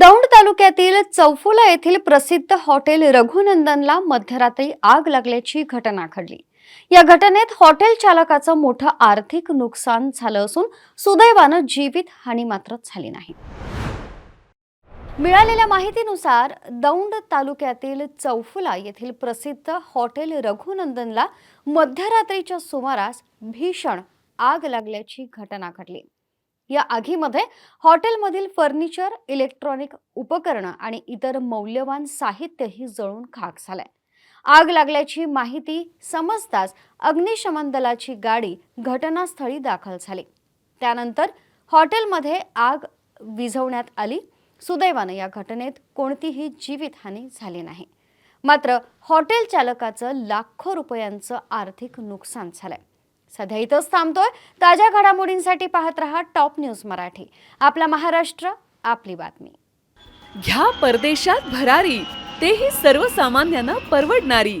दौंड तालुक्यातील चौफुला येथील प्रसिद्ध हॉटेल रघुनंदनला मध्यरात्री आग लागल्याची घटना घडली. या घटनेत हॉटेल चालकाचं मोठं आर्थिक नुकसान झालं असून सुदैवानं जीवित हानी मात्र झाली नाही. मिळालेल्या माहितीनुसार दौंड तालुक्यातील चौफुला येथील प्रसिद्ध हॉटेल रघुनंदनला मध्यरात्रीच्या सुमारास भीषण आग लागल्याची घटना घडली. या आगीमध्ये हॉटेलमधील फर्निचर इलेक्ट्रॉनिक उपकरणं आणि इतर मौल्यवान साहित्यही जळून खाक झालंय. आग लागल्याची माहिती समजताच अग्निशमन दलाची गाडी घटनास्थळी दाखल झाली. त्यानंतर हॉटेलमध्ये आग विझवण्यात आली. सुदैवानं या घटनेत कोणतीही जीवितहानी झाली नाही. मात्र हॉटेल चालकाचं लाखो रुपयांचं आर्थिक नुकसान झालंय. सध्या इथंच थांबतोय. ताज्या घडामोडींसाठी पाहत रहा टॉप न्यूज मराठी. आपला महाराष्ट्र आपली बातमी. घ्या परदेशात भरारी. तेही सर्वसामान्यांना परवडणारी.